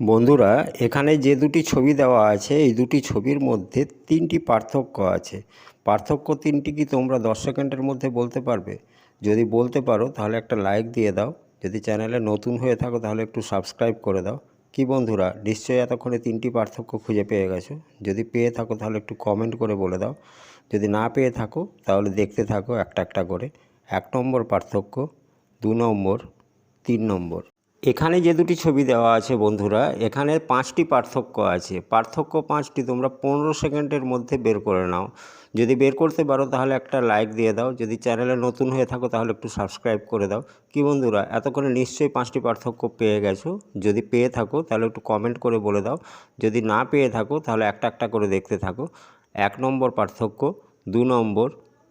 বন্ধুরা, এখানে যে দুটি ছবি দেওয়া আছে, এই দুটি ছবির মধ্যে তিনটি পার্থক্য আছে। পার্থক্য তিনটি কি তোমরা দশ সেকেন্ডের মধ্যে বলতে পারবে? যদি বলতে পারো, তাহলে একটা লাইক দিয়ে দাও। যদি চ্যানেলে নতুন হয়ে থাকো, তাহলে একটু সাবস্ক্রাইব করে দাও। কি বন্ধুরা, নিশ্চয়ই এতক্ষণে তিনটি পার্থক্য খুঁজে পেয়ে গেছো। যদি পেয়ে থাকো, তাহলে একটু কমেন্ট করে বলে দাও। যদি না পেয়ে থাকো, তাহলে দেখতে থাকো একটা একটা করে। এক নম্বর পার্থক্য, দু নম্বর, তিন নম্বর। এখানে যে দুটি ছবি দেওয়া আছে বন্ধুরা, এখানে পাঁচটি পার্থক্য আছে। পার্থক্য পাঁচটি তোমরা পনেরো সেকেন্ডের মধ্যে বের করে নাও। যদি বের করতে পারো তাহলে একটা লাইক দিয়ে দাও। যদি চ্যানেলে নতুন হয়ে থাকো তাহলে একটু সাবস্ক্রাইব করে দাও। কি বন্ধুরা, এতক্ষণে নিশ্চয়ই পাঁচটি পার্থক্য পেয়ে গেছো। যদি পেয়ে থাকো তাহলে একটু কমেন্ট করে বলে দাও। যদি না পেয়ে থাকো তাহলে একটা একটা করে দেখতে থাকো। এক নম্বর পার্থক্য, দু নম্বর,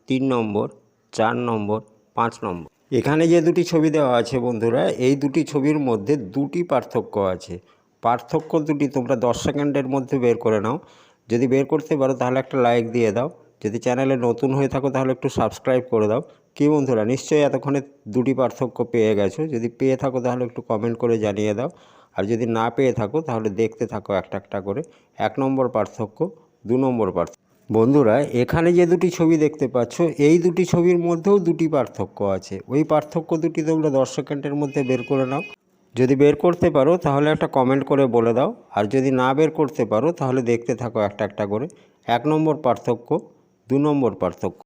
তিন নম্বর, চার নম্বর, পাঁচ নম্বর। এখানে যে দুটি ছবি দেওয়া আছে বন্ধুরা, এই দুটি ছবির মধ্যে দুটি পার্থক্য আছে। পার্থক্য দুটি তোমরা দশ সেকেন্ডের মধ্যে বের করে নাও। যদি বের করতে পারো, তাহলে একটা লাইক দিয়ে দাও। যদি চ্যানেলে নতুন হয়ে থাকো, তাহলে একটু সাবস্ক্রাইব করে দাও। কি বন্ধুরা, নিশ্চয়ই এতক্ষণে দুটি পার্থক্য পেয়ে গেছো। যদি পেয়ে থাকো, তাহলে একটু কমেন্ট করে জানিয়ে দাও। আর যদি না পেয়ে থাকো, তাহলে দেখতে থাকো একটা একটা করে। এক নম্বর পার্থক্য, দু নম্বর পার্থক্য বন্ধুরা, এখানে যে দুটি ছবি দেখতে পাচ্ছ, এই দুটি ছবির মধ্যেও দুটি পার্থক্য আছে। ওই পার্থক্য দুটি তোমরা দশ সেকেন্ডের মধ্যে বের করে নাও। যদি বের করতে পারো, তাহলে একটা কমেন্ট করে বলে দাও। আর যদি না বের করতে পারো, তাহলে দেখতে থাকো একটা একটা করে। এক নম্বর পার্থক্য, দু নম্বর পার্থক্য।